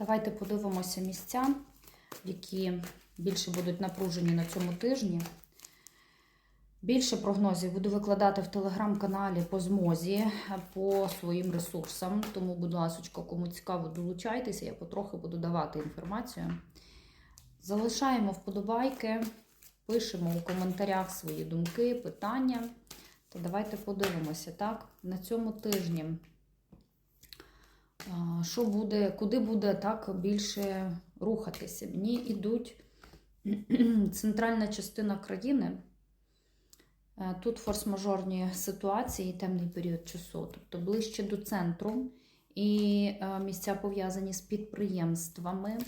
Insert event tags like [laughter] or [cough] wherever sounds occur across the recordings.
Давайте подивимося місця, які більше будуть напружені на цьому тижні. Більше прогнозів буду викладати в телеграм-каналі по змозі, по своїм ресурсам. Тому, будь ласка, кому цікаво, долучайтеся, я потрохи буду давати інформацію. Залишаємо вподобайки, пишемо у коментарях свої думки, питання. То давайте подивимося, так? На цьому тижні. Що буде, куди буде так більше рухатися? Мені йдуть [clears throat] центральна частина країни. Е, Тут форс-мажорні ситуації, темний період часу, тобто ближче до центру, і е, місця пов'язані з підприємствами,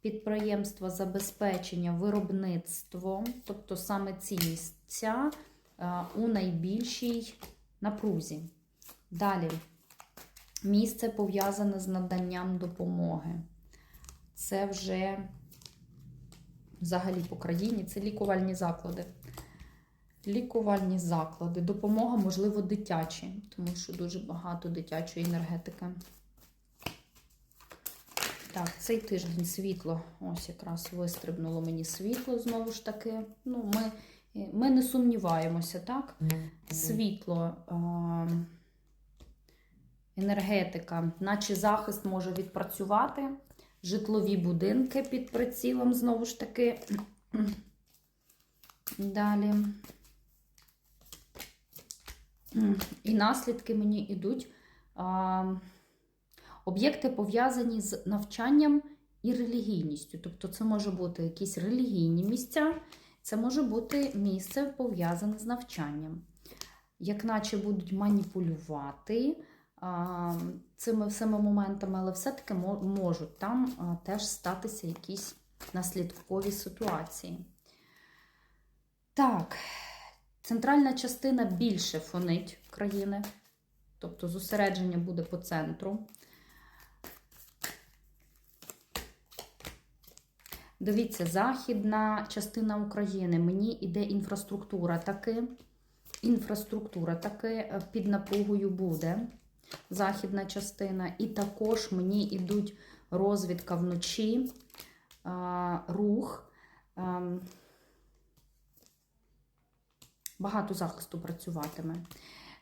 підприємства забезпечення, виробництво, тобто саме ці місця е, у найбільшій напрузі. Далі місце пов'язане з наданням допомоги. Це вже взагалі по країні, це лікувальні заклади. Лікувальні заклади, допомога, можливо, дитячі, тому що дуже багато дитячої енергетики. Так, цей тиждень світло, ось якраз вистрибнуло мені світло знову ж таки. Ну, Ми ми не сумніваємося, так? Світло, е- енергетика, наче захист може відпрацювати. Житлові будинки під прицілом, знову ж таки. Далі. І наслідки мені йдуть. Об'єкти пов'язані з навчанням і релігійністю. Тобто, це може бути якісь релігійні місця, це може бути місце пов'язане з навчанням. Як наче будуть маніпулювати цими всіма моментами, але все-таки можуть там теж статися якісь наслідкові ситуації. Так, центральна частина більше фонить країни, тобто зосередження буде по центру. Дивіться, західна частина України. Мені іде інфраструктура таки. Інфраструктура таки під напругою буде. Західна частина. І також мені йдуть розвідка вночі, рух. Багато захисту працюватиме.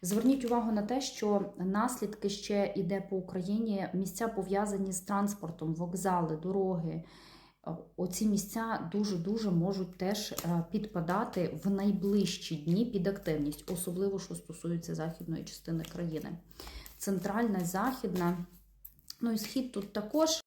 Зверніть увагу на те, що наслідки ще йде по Україні. Місця пов'язані з транспортом, вокзали, дороги. Оці місця дуже-дуже можуть теж підпадати в найближчі дні під активність, особливо, що стосується західної частини країни. Центральна, західна, ну і схід тут також.